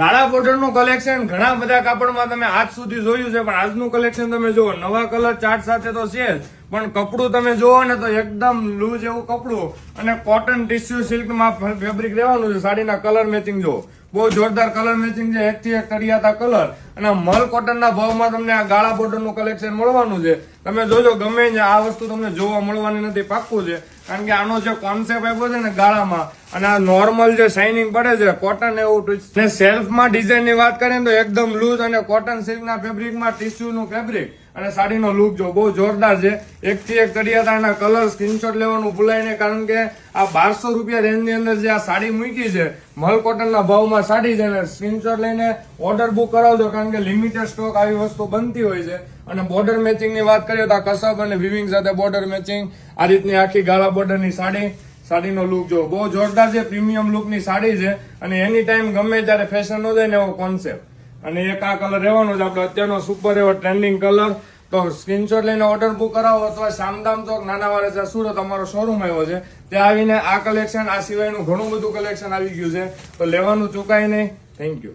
કાળા બોર્ડરનું કલેક્શન ઘણા બધા કાપડમાં તમે આજ સુધી જોયું છે, પણ આજનું કલેક્શન તમે જુઓ, નવા કલર ચાર્ટ સાથે તો છે જ, પણ કપડું તમે જુઓ ને તો એકદમ લૂઝ એવું કપડું અને કોટન ટીસ્યુ સિલ્કમાં ફેબ્રિક રહેવાનું છે, સાડીના કલર મેચિંગ જુઓ. બહુ જોરદાર કલર મેચિંગ છે, એકથી એક તળિયાતા કલર અને મલ કોટનના ભાવમાં તમને આ ગાળા બોર્ડરનું કલેક્શન મળવાનું છે. તમે જોજો, ગમે ત્યાં આ વસ્તુ તમને જોવા મળવાની નથી, પાક્કું છે. કારણ કે આનો જે કોન્સેપ્ટ આપ્યો છે ને ગાળામાં, અને આ નોર્મલ જે શાઇનિંગ પડે છે કોટન એવું twist. ને સેલ્ફમાં ડિઝાઇનની વાત કરીએ તો એકદમ લૂઝ અને કોટન સિલ્કના ફેબ્રિકમાં ટિશ્યુનું ફેબ્રિક અને સાડીનો લુક જો બહુ જોરદાર છે. એકથી એક કડિયાતાના કલર સ્ક્રીનશોટ લેવાનું ભૂલાય નહીં કારણ કે આ બારસો રૂપિયા રેન્જની અંદર જે આ સાડી મૂકી છે, મલ કોટનના ભાવમાં સાડી છે ને સ્ક્રીનશોટ લઈને ઓર્ડર બુક કરાવજો, કારણ કે લિમિટેડ સ્ટોક આવી વસ્તુ બનતી હોય છે. અને બોર્ડર મેચિંગની વાત કરીએ તો આ કસબ અને વિવિંગ સાથે બોર્ડર મેચિંગ આ રીતની આખી ગાળા બોર્ડરની સાડી, સાડીનો લુક જો બહુ જોરદાર છે પ્રીમિયમ લુકની સાડી છે અને એની ટાઈમ ગમે ત્યારે ફેશન નો જાય ને એવો કોન્સેપ્ટ અને એક આ કલર રહેવાનો છે, આપણો અત્યારનો સુપર એવો ટ્રેન્ડિંગ કલર તો સ્ક્રીનશોટ લઈને ઓર્ડર બુક કરાવો અથવા શામદામ ચોક, નાના વાળા સુરત અમારો શોરૂમ આવ્યો છે, ત્યાં આવીને આ કલેક્શન આ સિવાયનું ઘણું બધું કલેક્શન આવી ગયું છે. તો લેવાનું ચૂકાય નહીં. Thank you